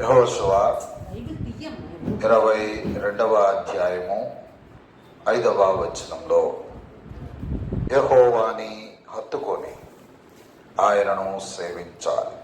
యెహోషువ ఇరవై రెండవ అధ్యాయము ఐదవ వచనంలో యహోవాని హత్తుకొని ఆయనను సేవించాలి.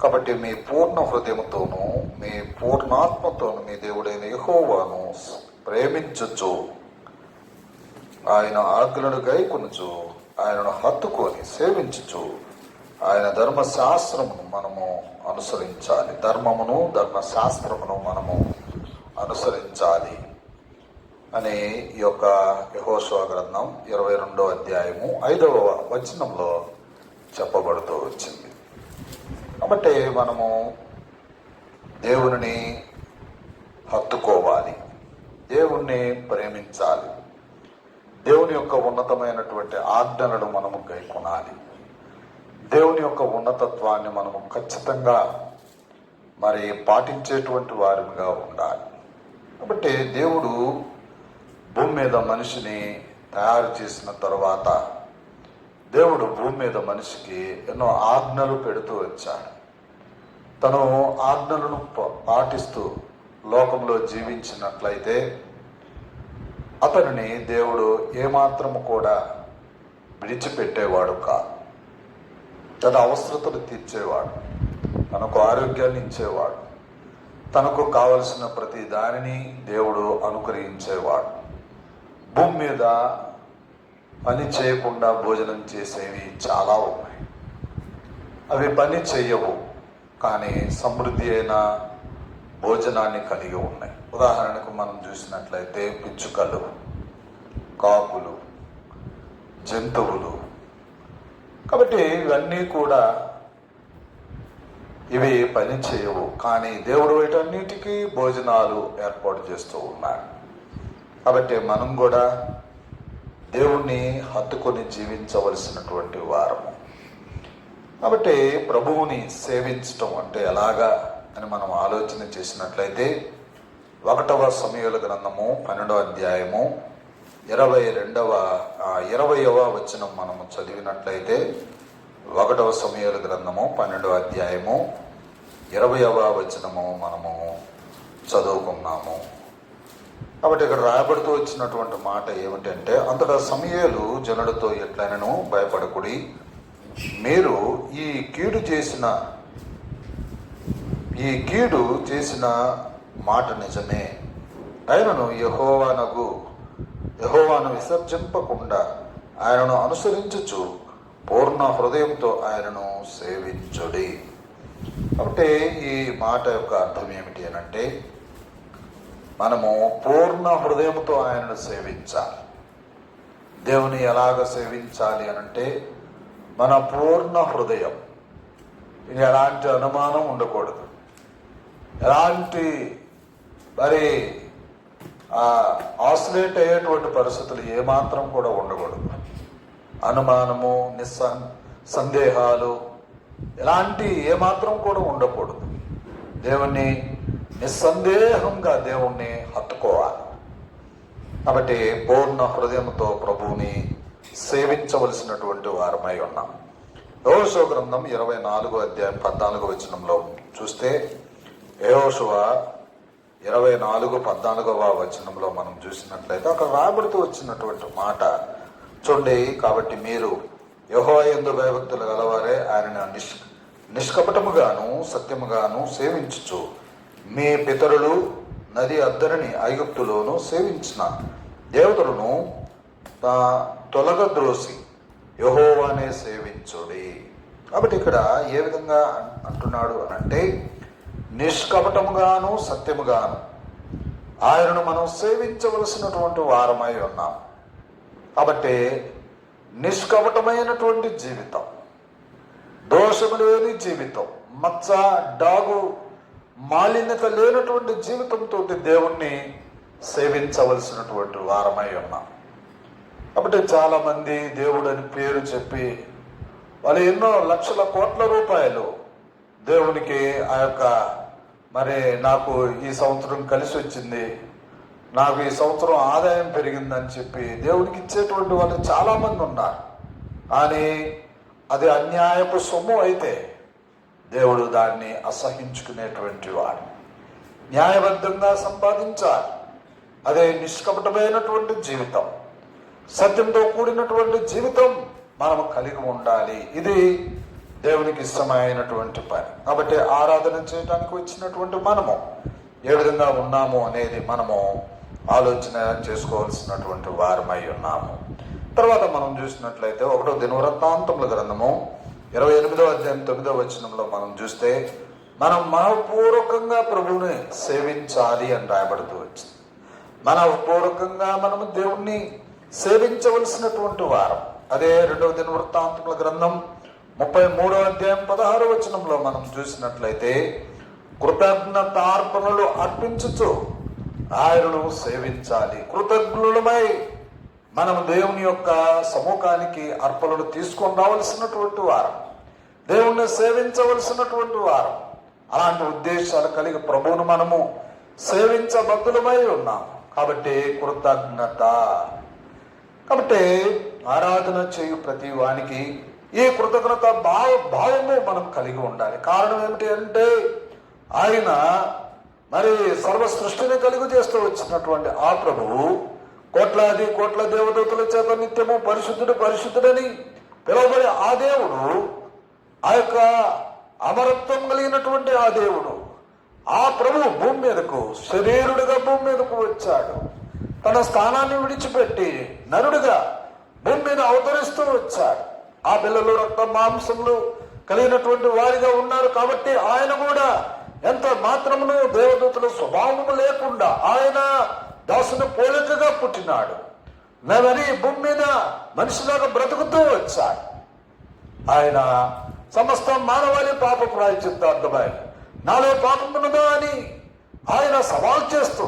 కాబట్టి మీ పూర్ణ హృదయముతోనూ మీ పూర్ణాత్మతోనూ మీ దేవుడైన యహోవాను ప్రేమించుచు ఆయన ఆజ్ఞలను గైకొనుచు ఆయనను హత్తుకొని సేవించుచు ఆయన ధర్మశాస్త్రమును మనము అనుసరించాలి. ధర్మమును ధర్మశాస్త్రమును మనము అనుసరించాలి అనే ఈ యొక్క యహోశవ గ్రంథం ఇరవై రెండో అధ్యాయము ఐదవ వచనంలో చెప్పబడుతూ వచ్చింది. కాబట్టి మనము దేవుని హత్తుకోవాలి. దేవుణ్ణి ప్రేమించాలి. దేవుని యొక్క ఉన్నతమైనటువంటి ఆజ్ఞలను మనము గైకొనాలి దేవుని యొక్క ఉన్నతత్వాన్ని మనము ఖచ్చితంగా మరి పాటించేటువంటి వారిగా ఉండాలి. కాబట్టి దేవుడు భూమి మీద మనిషిని తయారు చేసిన తరువాత దేవుడు భూమి మీద మనిషికి ఎన్నో ఆజ్ఞలు పెడుతూ వచ్చాడు. తను ఆజ్ఞలను ప- పాటిస్తూ లోకంలో జీవించినట్లయితే అతనిని దేవుడు ఏమాత్రము కూడా విడిచిపెట్టేవాడు కాదు. తన అవసరతలు తీర్చేవాడు. తనకు ఆరోగ్యాన్ని ఇచ్చేవాడు. తనకు కావలసిన ప్రతి దానిని దేవుడు అనుగ్రహించేవాడు. భూమి మీద పని చేయకుండా భోజనం చేసేవి చాలా ఉన్నాయి. అవి పని చేయవు కానీ సమృద్ధి అయిన భోజనాన్ని కలిగి ఉన్నాయి. ఉదాహరణకు మనం చూసినట్లయితే పిచ్చుకలు కాకులు జంతువులు కాబట్టి ఇవన్నీ కూడా ఇవి పని చేయవు. కానీ దేవుడు వీటన్నిటికీ భోజనాలు ఏర్పాటు చేస్తూ ఉన్నాడు. కాబట్టి మనం కూడా దేవుణ్ణి హత్తుకొని జీవించవలసినటువంటి వారము. కాబట్టి ప్రభువుని సేవించటం అంటే ఎలాగా అని మనం ఆలోచన చేసినట్లయితే ఒకటవ సమయాల గ్రంథము పన్నెండవ అధ్యాయము ఇరవై రెండవ ఇరవయవ వచనం మనము చదివినట్లయితే ఒకటవ సమయాల గ్రంథము పన్నెండవ అధ్యాయము ఇరవయవ వచనము మనము చదువుకున్నాము. కాబట్టి ఇక్కడ రాయబడుతూ వచ్చినటువంటి మాట ఏమిటంటే అంతటా సమయాలు జనుడితో ఎట్లనను భయపడకుడి. మీరు ఈ కీడు చేసిన ఈ కీడు చేసిన మాట నిజమే. ఆయనను యహోవానగు యహోవాను విసర్జింపకుండా ఆయనను అనుసరించుచు పూర్ణ హృదయంతో ఆయనను సేవించుడి. కాబట్టి ఈ మాట యొక్క అర్థం ఏమిటి అని అంటే మనము పూర్ణ హృదయంతో ఆయనను సేవించాలి. దేవుని ఎలాగ సేవించాలి అని అంటే మన పూర్ణ హృదయం. ఇది ఎలాంటి అనుమానం ఉండకూడదు. ఎలాంటి మరి ఆసిలేట్ అయ్యేటువంటి పరిస్థితులు ఏమాత్రం కూడా ఉండకూడదు. అనుమానము నిస్సం సందేహాలు ఇలాంటి ఏమాత్రం కూడా ఉండకూడదు. దేవుణ్ణి నిస్సందేహంగా దేవుణ్ణి హత్తుకోవాలి. కాబట్టి పూర్ణ హృదయంతో ప్రభువుని సేవించవలసినటువంటి వారమై ఉన్నాం. యోషో గ్రంథం ఇరవై నాలుగో అధ్యాయం పద్నాలుగో వచనంలో చూస్తే యోషువ ఇరవై నాలుగు పద్నాలుగవ వచనంలో మనం చూసినట్లయితే అక్కడ రాబడుతూ వచ్చినటువంటి మాట. చూడండి కాబట్టి మీరు యహో ఎందు భయభక్తులు గలవారే ఆయన నిష్ నిష్కపటముగాను సత్యముగాను సేవించుచు. మీ పితరులు నది అద్దరిని ఐగుప్తులోను సేవించిన దేవతలను తొలగ తొలగద్రోసి యహోవానే సేవించుడి. కాబట్టి ఇక్కడ ఏ విధంగా అంటున్నాడు అని అంటే నిష్కపటముగాను సత్యముగాను. ఆయనను మనం సేవించవలసినటువంటి వారమై ఉన్నాం. కాబట్టి నిష్కపటమైనటువంటి జీవితం దోషము లేని జీవితం మచ్చ డాగు మాలిన్యత లేనటువంటి జీవితంతో దేవుణ్ణి సేవించవలసినటువంటి వారమై ఉన్నాం. కాబట్టి చాలామంది దేవుడని పేరు చెప్పి వాళ్ళు ఎన్నో లక్షల కోట్ల రూపాయలు దేవునికి ఆ యొక్క మరి నాకు ఈ సంవత్సరం కలిసి వచ్చింది. నాకు ఈ సంవత్సరం ఆదాయం పెరిగిందని చెప్పి దేవుడికి ఇచ్చేటువంటి వాళ్ళు చాలామంది ఉన్నారు. కానీ అది అన్యాయపు సొమ్ము అయితే దేవుడు దాన్ని అసహించుకునేటువంటి వాడు. న్యాయబద్ధంగా సంపాదించాలి. అదే నిష్కపటమైనటువంటి జీవితం. సత్యంతో కూడినటువంటి జీవితం మనం కలిగి ఉండాలి. ఇది దేవునికి ఇష్టమైనటువంటి పని. కాబట్టి ఆరాధన చేయడానికి వచ్చినటువంటి మనము. ఏ విధంగా ఉన్నాము అనేది మనము ఆలోచన చేసుకోవాల్సినటువంటి వారమై ఉన్నాము. తర్వాత మనం చూసినట్లయితే ఒకటో దినవృత్తాంతముల గ్రంథము ఇరవై ఎనిమిదో అధ్యాయం తొమ్మిదో వచనంలో మనం చూస్తే మనం మనపూర్వకంగా ప్రభువుని సేవించాలి అని రాయబడుతూ వచ్చింది. మనపూర్వకంగా మనము దేవుణ్ణి సేవించవలసినటువంటి వారం. అదే రెండవ దినవృత్తాంతముల గ్రంథం ముప్పై మూడో అధ్యాయం పదహారు వచనంలో మనం చూసినట్లయితే కృతజ్ఞతార్పణలు అర్పించుచు ఆయనను సేవించాలి. కృతజ్ఞులమై మనం దేవుని యొక్క సమూహానికి అర్పణలు తీసుకొని రావలసినటువంటి వారం. దేవుణ్ణి సేవించవలసినటువంటి వారం. అలాంటి ఉద్దేశాలు కలిగి ప్రభువును మనము సేవించబద్దులమై ఉన్నాం. కాబట్టి కృతజ్ఞత. కాబట్టి ఆరాధన చేయు ప్రతి వానికి ఈ కృతజ్ఞత భావ భావము మనం కలిగి ఉండాలి. కారణం ఏమిటి అంటే ఆయన మరి సర్వ సృష్టిని కలుగు చేస్తూ వచ్చినటువంటి ఆ ప్రభువు కోట్లాది కోట్ల దేవదూతల చేత నిత్యము పరిశుద్ధుడు పరిశుద్ధుడని పిలువబడే ఆ దేవుడు ఆ యొక్క అమరత్వం కలిగినటువంటి ఆ దేవుడు ఆ ప్రభు భూమి మీదకు శరీరుడిగా భూమి మీదకు వచ్చాడు. తన స్థానాన్ని విడిచిపెట్టి నరుడుగా భూమి మీద అవతరిస్తూ వచ్చాడు. ఆ పిల్లలు రక్త మాంసములు కలిగినటువంటి వారిగా ఉన్నారు కాబట్టి ఆయన కూడా ఎంత మాత్రమును దేవదూతల స్వభావము లేకుండా ఆయన దాసుని పోలికగా పుట్టినాడు. మేమని భూమి మీద మనిషిలాగా బ్రతుకుతూ వచ్చాడు. ఆయన సమస్త మానవాళి పాప ప్రాయచిత్తార్థమై నాలో పాపమున్నదా అని ఆయన సవాల్ చేస్తూ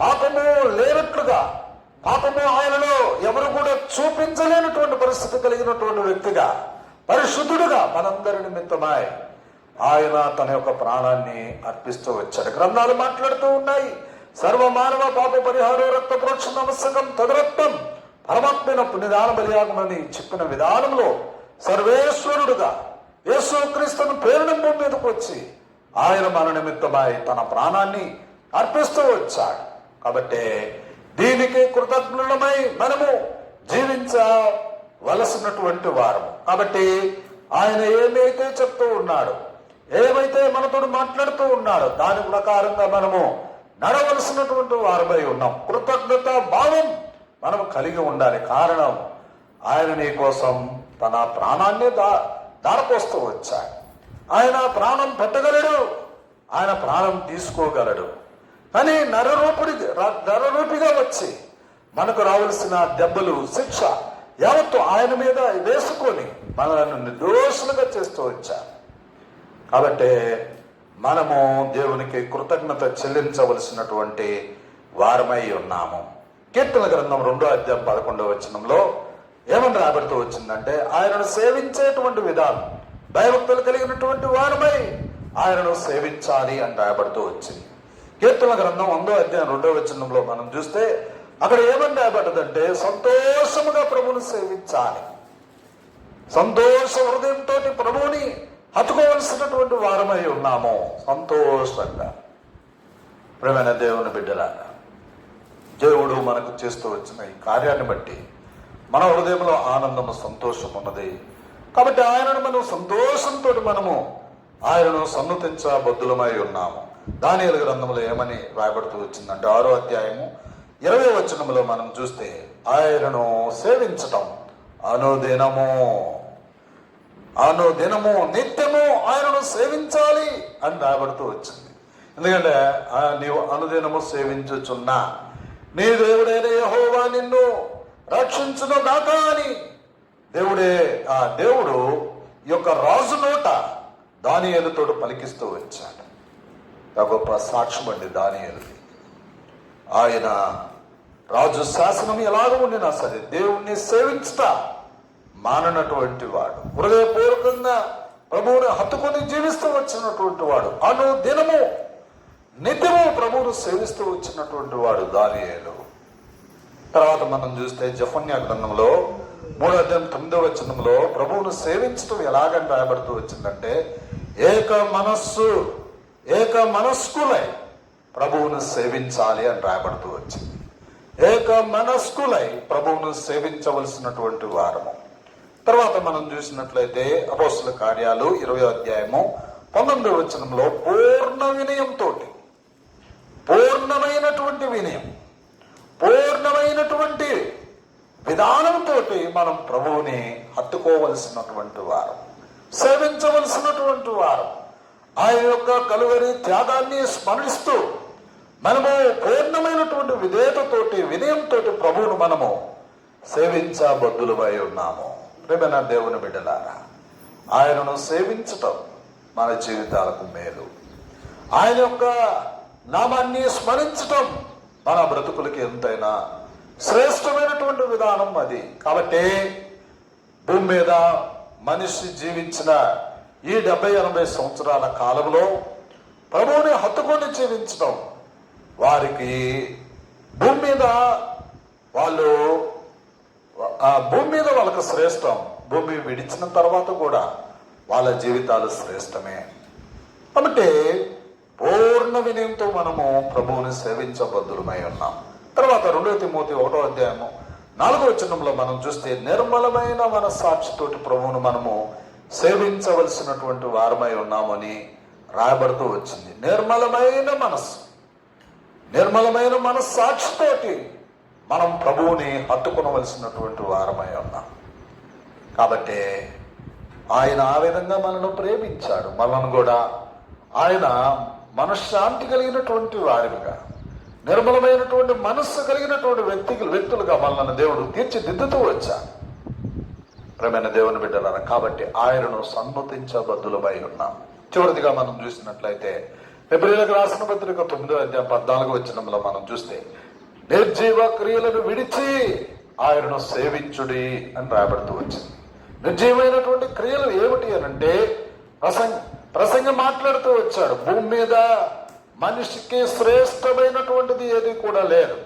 పాపము లేనట్లుగా పాపము ఆయనలో ఎవరు కూడా చూపించలేనటువంటి పరిస్థితి కలిగినటువంటి వ్యక్తిగా పరిశుద్ధుడుగా మనందరి నిమిత్తమై ఆయన తన యొక్క ప్రాణాన్ని అర్పిస్తూ వచ్చాడు. గ్రంథాలు మాట్లాడుతూ ఉన్నాయి. సర్వ మానవ పాప పరిహారం రక్త ప్రోక్ష నమస్సకం తదరత్వం పరమాత్మైన పుణ్యదాన బలియాగమని చెప్పిన విధానంలో సర్వేశ్వరుడుగా యేసుక్రీస్తును ప్రేరణ భూమి మీదకు వచ్చి ఆయన మన నిమిత్తమై తన ప్రాణాన్ని అర్పిస్తూ వచ్చాడు. కాబట్టి దీనికి కృతజ్ఞులమై మనము జీవించవలసినటువంటి వారము. కాబట్టి ఆయన ఏమైతే చెప్తూ ఉన్నాడు ఏమైతే మనతో మాట్లాడుతూ ఉన్నాడో దాని ప్రకారంగా మనము నడవలసినటువంటి వారమై ఉన్నాం. కృతజ్ఞత భావం మనం కలిగి ఉండాలి. కారణం ఆయన నీ కోసం తన ప్రాణాన్ని దా దారపోస్తూ వచ్చాడు. ఆయన ప్రాణం పెట్టగలడు ఆయన ప్రాణం తీసుకోగలడు. కానీ నరరూపుడి నరరూపిగా వచ్చి మనకు రావలసిన దెబ్బలు శిక్ష యావత్తు ఆయన మీద వేసుకొని మనలను నిర్దోషులుగా చేస్తూ వచ్చారు. కాబట్టి మనము దేవునికి కృతజ్ఞత చెల్లించవలసినటువంటి వారమై ఉన్నాము. కీర్తన గ్రంథం రెండో అధ్యాయం పదకొండవ వచనంలో ఏమని రాబడుతూ వచ్చిందంటే ఆయనను సేవించేటువంటి విధానం భయభక్తులు కలిగినటువంటి వారమై ఆయనను సేవించాలి అని రాబడుతూ వచ్చింది. కీర్తన గ్రంథం వందో అధ్యాయం రెండో వచనంలో మనం చూస్తే అక్కడ ఏమని రాబడ్డదంటే సంతోషముగా ప్రభువుని సేవించాలి. సంతోష హృదయంతో ప్రభువుని హత్తుకోవలసినటువంటి వారమై ఉన్నాము. సంతోషంగా. ప్రేమైన దేవుని బిడ్డలాగా దేవుడు మనకు చేస్తూ వచ్చిన ఈ కార్యాన్ని బట్టి మన హృదయంలో ఆనందము సంతోషం ఉన్నది. కాబట్టి ఆయనను మనం సంతోషంతో మనము ఆయనను సన్నుతించబద్దులమై ఉన్నాము. దానియలు గ్రంథంలో ఏమని రాయబడుతూ వచ్చిందంటే ఆరో అధ్యాయము ఇరవై వచనములో మనం చూస్తే ఆయనను సేవించటం అనుదినము. అనుదినము నిత్యము ఆయనను సేవించాలి అని రాబడుతూ వచ్చింది. ఎందుకంటే నీవు అనుదినము సేవించుచున్నా నీ దేవుడైన యహోవా నిన్ను రక్షించును గాక అని. దేవుడే ఆ దేవుడు ఈ యొక్క రాజు నోట దానియేలుతోడు పలికిస్తూ వచ్చాడు. గొప్ప సాక్ష్యం అండి దానియేలుది. ఆయన రాజు శాసనం ఎలాగ ఉండినా సరే దేవుణ్ణి సేవించుట మాననటువంటి వాడు. హృదయపూర్వకంగా ప్రభువుని హత్తుకొని జీవిస్తూ వచ్చినటువంటి వాడు. అను దినము నిత్యము ప్రభువును సేవిస్తూ వచ్చినటువంటి వాడు దానియేలు. తర్వాత మనం చూస్తే జఫన్యా గ్రంథంలో మూడో అధ్యాయం తొమ్మిదో వచనంలో ప్రభువును సేవించడం ఎలాగని రాయబడుతూ వచ్చిందంటే ఏక మనస్సు ఏక మనస్కులై ప్రభువును సేవించాలి అని రాయబడుతూ వచ్చింది. ఏక మనస్కులై ప్రభువును సేవించవలసినటువంటి వారము. తర్వాత మనం చూసినట్లయితే అపోస్తుల కార్యాలు ఇరవై అధ్యాయము పంతొమ్మిదవ వచనంలో పూర్ణ వినయంతో పూర్ణమైనటువంటి వినయం. పూర్ణమైనటువంటి విధానంతో మనం ప్రభువుని హత్తుకోవలసినటువంటి వారం. సేవించవలసినటువంటి వారం. ఆయన యొక్క కలువరి త్యాగాన్ని స్మరిస్తూ మనము పూర్ణమైనటువంటి విధేయతతోటి వినయంతో ప్రభువును మనము సేవించబద్దులమై ఉన్నాము. ప్రేమైన దేవుని బిడ్డలారా ఆయనను సేవించటం మన జీవితాలకు మేలు. ఆయన యొక్క నామాన్ని స్మరించటం మన బ్రతుకులకి ఎంతైనా శ్రేష్టమైనటువంటి విధానం అది. కాబట్టి భూమి మీద మనిషి జీవించిన ఈ డెబ్బై ఎనభై సంవత్సరాల కాలంలో ప్రభువుని హత్తుకొని జీవించడం వారికి భూమి మీద వాళ్ళు ఆ భూమి మీద వాళ్ళకి శ్రేష్టం భూమి విడిచిన తర్వాత కూడా వాళ్ళ జీవితాలు శ్రేష్టమే. కాబట్టి పూర్ణ వినయంతో మనము ప్రభువుని సేవించబద్ధులమై ఉన్నాం. తర్వాత రెండవ తిమోతి ఒకటో అధ్యాయము నాలుగో వచనంలో మనం చూస్తే నిర్మలమైన మన సాక్షితోటి ప్రభువును మనము సేవించవలసినటువంటి వారమై ఉన్నామని రాయబడుతూ వచ్చింది. నిర్మలమైన మనస్సు. నిర్మలమైన మనస్సాక్షితోటి మనం ప్రభువుని హత్తుకునవలసినటువంటి వారమై ఉన్నాం. కాబట్టి ఆయన ఆ విధంగా మనను ప్రేమించాడు. మనను కూడా ఆయన మనశ్శాంతి కలిగినటువంటి వారిగా నిర్మలమైనటువంటి మనస్సు కలిగినటువంటి వ్యక్తి వ్యక్తులుగా మనల్ని దేవుడు తీర్చిదిద్దుతూ వచ్చాడు. ప్రేమైన దేవుని బిడ్డలారా కాబట్టి ఆయనను సన్మతించబద్దులమై ఉన్నాం. చివరిదిగా మనం చూసినట్లయితే ఎబ్రిలకు రాసిన పత్రిక తొమ్మిదో అధ్యాయం పద్నాలుగు వచ్చినంలో మనం చూస్తే నిర్జీవ క్రియలను విడిచి ఆయనను సేవించుడి అని రాబడుతూ వచ్చింది. నిర్జీవమైనటువంటి క్రియలు ఏమిటి అని అంటే ప్రసంగ ప్రసంగం మాట్లాడుతూ వచ్చాడు. భూమి మీద మనిషికి శ్రేష్టమైనటువంటిది ఏది కూడా లేదు.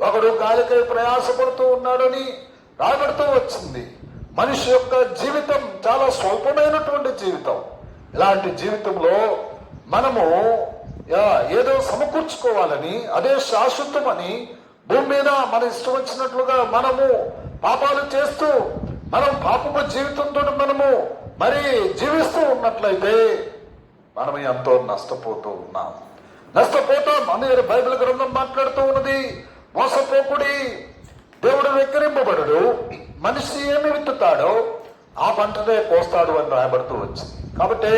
ఒకడు గాలికై ప్రయాసపడుతూ ఉన్నాడని రాబడుతూ వచ్చింది. మనిషి యొక్క జీవితం చాలా స్వల్పమైనటువంటి జీవితం. ఇలాంటి జీవితంలో మనము యా, ఏదో సమకూర్చుకోవాలని అదే శాశ్వతమని భూమి మీద మన ఇష్టం వచ్చినట్లుగా మనము పాపాలు చేస్తూ మనం పాపము జీవితంతో మనము మరి జీవిస్తూ ఉన్నట్లయితే మనం ఎంతో నష్టపోతూ ఉన్నాం. నష్టపోతాం. అని బైబిల్ గ్రంథం మాట్లాడుతూ ఉన్నది మోసపోకుడి దేవుడు వెక్కిరింపబడు మనిషి ఏమి విత్తుతాడో ఆ పంటనే కోస్తాడు అని రాయబడుతూ వచ్చింది. కాబట్టి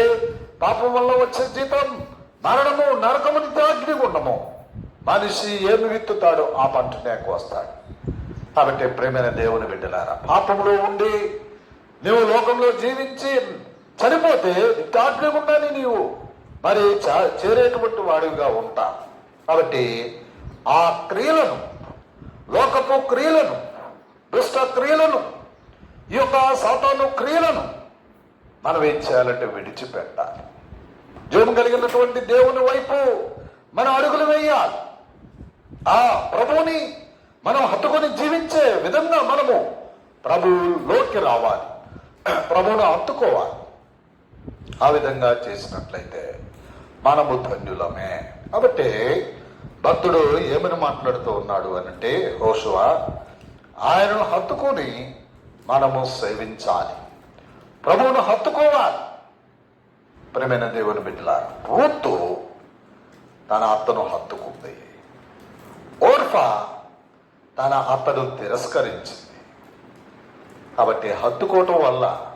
పాపం వల్ల వచ్చే జీతం మరణము నరకము నిత్యాగ్నిగుండము మనిషి ఏమి విత్తుతాడో ఆ పంటనే కోస్తాడు కాబట్టి ప్రేమైన దేవుని బిడ్డలారా పాపంలో ఉండి నీవు లోకంలో జీవించి చనిపోతే నిత్యాగ్నిగుండాన్ని నీవు. మరి చేరేటువంటి వాడివిగా ఉంటా కాబట్టి ఆ క్రియలను లోకపు క్రియలను దుష్ట క్రియలను ఈ యొక్క సాతాను క్రియలను మనం ఏం చేయాలంటే విడిచిపెట్టాలి. జీవం కలిగినటువంటి దేవుని వైపు మనం అడుగులు వేయాలి. ఆ ప్రభువుని మనం హత్తుకొని జీవించే విధంగా మనము ప్రభువులోకి రావాలి. ప్రభువును హత్తుకోవాలి. ఆ విధంగా చేసినట్లయితే మనము ధన్యులమే. కాబట్టి భక్తుడు ఏమని మాట్లాడుతూ ఉన్నాడు అనంటే హోషువ ఆయనను హత్తుకొని మనము సేవించాలి. ప్రభువును హత్తుకోవాలి. ప్రేమైన దేవుని బిడ్డల రూతు తన అత్తను హత్తుకుంది. ఓర్ఫా తన అత్తను తిరస్కరించింది. కాబట్టి హత్తుకోవటం వల్ల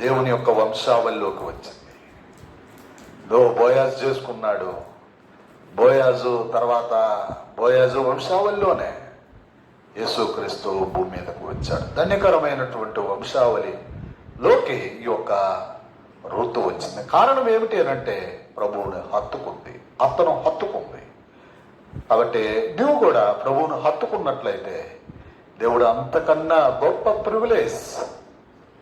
దేవుని యొక్క వంశావళిలోకి వచ్చింది. దో బోయాజ్ చేసుకున్నాడు. బోయాజు తర్వాత బోయాజు వంశావళిలోనే యేసుక్రీస్తు భూమి మీదకు వచ్చాడు. ధన్యకరమైనటువంటి వంశావళి లోకి ఈ యొక్క ఋతు వచ్చింది. కారణం ఏమిటి అని అంటే ప్రభువుని హత్తుకుంది. అత్తను హత్తుకుంది. కాబట్టి నువ్వు కూడా ప్రభువును హత్తుకున్నట్లయితే దేవుడు అంతకన్నా గొప్ప ప్రివిలేజ్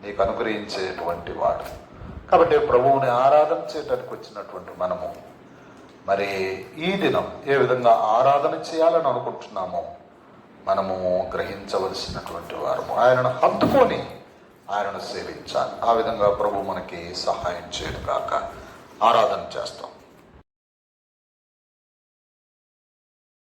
నీకు అనుగ్రహించేటువంటి వాడు. కాబట్టి ప్రభువుని ఆరాధన చేయడానికి వచ్చినటువంటి మనము మరి ఈ దినం ఏ విధంగా ఆరాధన చేయాలని అనుకుంటున్నామో మనము గ్రహించవలసినటువంటి వారము. ఆయనను హత్తుకొని ఆయనను సేవించాలి. ఆ విధంగా ప్రభు మనకి సహాయం చేయడం కాక ఆరాధన చేస్తాం.